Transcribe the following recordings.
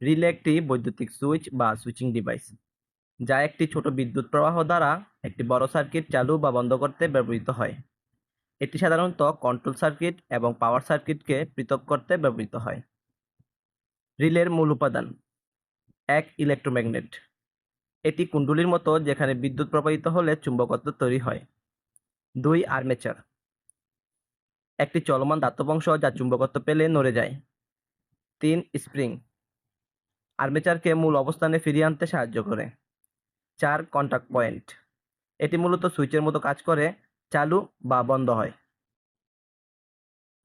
Relay একটি বৈদ্যুতিক switch বা সুইচিং ডিভাইস, যা একটি ছোট বিদ্যুৎ প্রবাহ দ্বারা একটি বড় সার্কিট চালু বা বন্ধ করতে ব্যবহৃত হয়। এটি সাধারণত কন্ট্রোল সার্কিট এবং পাওয়ার সার্কিটকে পৃথক করতে ব্যবহৃত হয়। রিলের মূল উপাদান, এক ইলেকট্রোম্যাগনেট এটি কুণ্ডলীর মতো যেখানে বিদ্যুৎ প্রবাহিত হলে চুম্বকত্ব তৈরি হয়। দুই আর্মেচার একটি চলমান ধাতব অংশ যা চুম্বকত্ব পেলে নড়ে যায়। তিন স্প্রিং আর্মেচারকে মূল অবস্থানে ফিরিয়ে আনতে সাহায্য করে। চার কন্টাক্ট পয়েন্ট এটি মূলত সুইচের মতো কাজ করে, চালু বা বন্ধ হয়।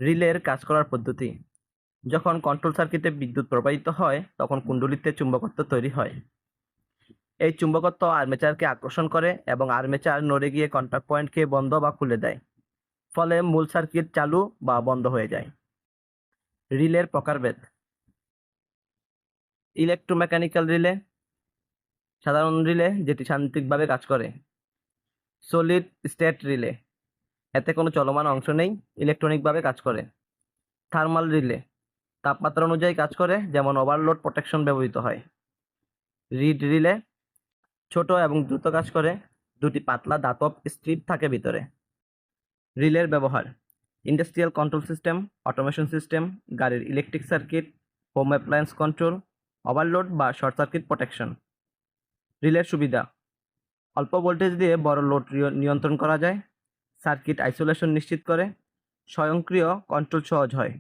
রিলের কাজ করার পদ্ধতি। যখন কন্ট্রোল সার্কিটে বিদ্যুৎ প্রবাহিত হয়, তখন কুণ্ডলীতে চুম্বকত্ব তৈরি হয়। এই চুম্বকত্ব আর্মেচারকে আকর্ষণ করে এবং আর্মেচার নড়ে গিয়ে কন্টাক্ট পয়েন্টকে বন্ধ বা খুলে দেয়। ফলে মূল সার্কিট চালু বা বন্ধ হয়ে যায়। রিলের প্রকারভেদ। ইলেকট্রোমেকানিক্যাল রিলে সাধারণ রিলে যেটি শান্তিকভাবে কাজ করে। সলিড স্টেট রিলে এতে কোনো চলমান অংশ নেই ইলেকট্রনিকভাবে কাজ করে। থার্মাল রিলে তাপমাত্রা অনুযায়ী কাজ করে, যেমন ওভারলোড প্রোটেকশন ব্যবহৃত হয়। রিড রিলে ছোট এবং দ্রুত কাজ করে, দুটি পাতলা দাতব স্ট্রিপ থাকে ভিতরে। রিলের ব্যবহার industrial control system automation system গাড়ির electric circuit home appliance control overload বা শর্ট সার্কিট প্রোটেকশন রিলের সুবিধা। অল্প ভোল্টেজ দিয়ে বড় লোড নিয়ন্ত্রণ করা যায়। সার্কিট আইসোলেশন নিশ্চিত করে। স্বয়ংক্রিয় কন্ট্রোল সহজ হয়।